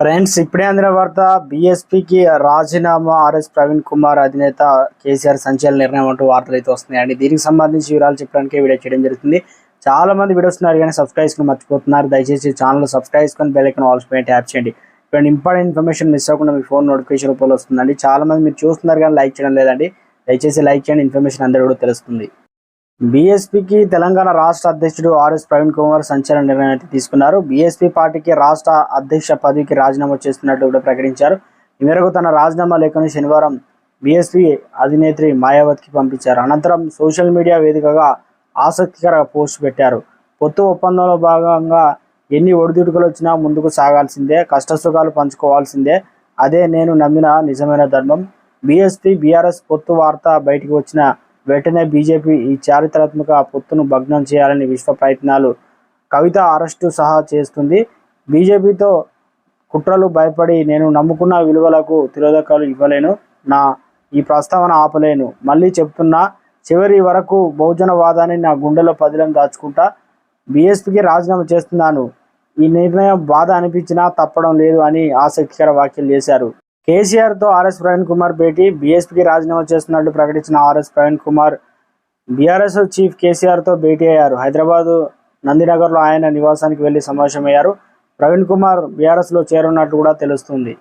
Friends ఇప్పుడే అందిన వార్త బీఎస్పీకి రాజీనామా ఆర్ఎస్ ప్రవీణ్ కుమార్ అధినేత కేసీఆర్ సంచలన నిర్ణయం అంటూ వార్తలు అయితే వస్తున్నాయండి. దీనికి సంబంధించి వివరాలు చెప్పడానికి వీడియో చేయడం జరుగుతుంది. చాలా మంది వీడియోస్ ఉన్నారు కానీ సబ్స్క్రైబ్ చేసుకుని మర్చిపోతున్నారు. దయచేసి ఛానల్ సబ్స్క్రైబ్ చేసుకొని బెల్లైకన్ ఆల్స్ పై ట్యాప్ చేయండి. ఇటువంటి ఇంపార్టెంట్ ఇన్ఫర్మేషన్ మిస్ అవ్వకుండా మీ ఫోన్ నోటిఫికేషన్ రూపంలో వస్తుందండి. చాలా మంది మీరు చూస్తున్నారు కానీ లైక్ చేయడం లేదండి. దయచేసి లైక్ చేయండి. ఇన్ఫర్మేషన్ అందరూ కూడా తెలుస్తుంది. బీఎస్పీకి తెలంగాణ రాష్ట్ర అధ్యక్షుడు ఆర్ఎస్ ప్రవీణ్ కుమార్ సంచలన నిర్ణయం అయితే తీసుకున్నారు. బీఎస్పీ పార్టీకి రాష్ట్ర అధ్యక్ష పదవికి రాజీనామా చేస్తున్నట్టు కూడా ప్రకటించారు. ఈ మేరకు తన రాజీనామా లేఖను శనివారం బీఎస్పీ అధినేత్రి మాయావతికి పంపించారు. అనంతరం సోషల్ మీడియా వేదికగా ఆసక్తికర పోస్ట్ పెట్టారు. పొత్తు ఒప్పందంలో భాగంగా ఎన్ని ఒడిదుడుకులు వచ్చినా ముందుకు సాగాల్సిందే కష్టసుఖాలు పంచుకోవాల్సిందే. అదే నేను నమ్మిన నిజమైన ధర్మం. బీఎస్పీ బీఆర్ఎస్ పొత్తు వార్త బయటికి వచ్చిన వెంటనే బీజేపీ ఈ చారిత్రాత్మక పొత్తును భగ్నం చేయాలని విశ్వ ప్రయత్నాలు కవిత అరెస్టు సహా చేస్తుంది. బీజేపీతో కుట్రలు భయపడి నేను నమ్ముకున్న విలువలకు తిరోధకాలు ఇవ్వలేను. నా ఈ ప్రస్తావన ఆపలేను. మళ్ళీ చెప్తున్నా చివరి వరకు బహుజనవాదాన్ని నా గుండెలో పదిలం దాచుకుంటా బీఎస్పీకి రాజీనామా చేస్తున్నాను. ఈ నిర్ణయం బాధ అనిపించినా తప్పడం లేదు అని ఆసక్తికర వ్యాఖ్యలు చేశారు. కేసీఆర్తో ఆర్ఎస్ ప్రవీణ్ కుమార్ భేటీ. బీఎస్పీకి రాజీనామా చేస్తున్నట్లు ప్రకటించిన RS Praveen Kumar BRS chief కేసీఆర్తో భేటీ అయ్యారు. హైదరాబాద్ నందినగర్లో ఆయన నివాసానికి వెళ్ళి సమావేశమయ్యారు. ప్రవీణ్ కుమార్ బీఆర్ఎస్లో చేరున్నట్టు కూడా తెలుస్తుంది.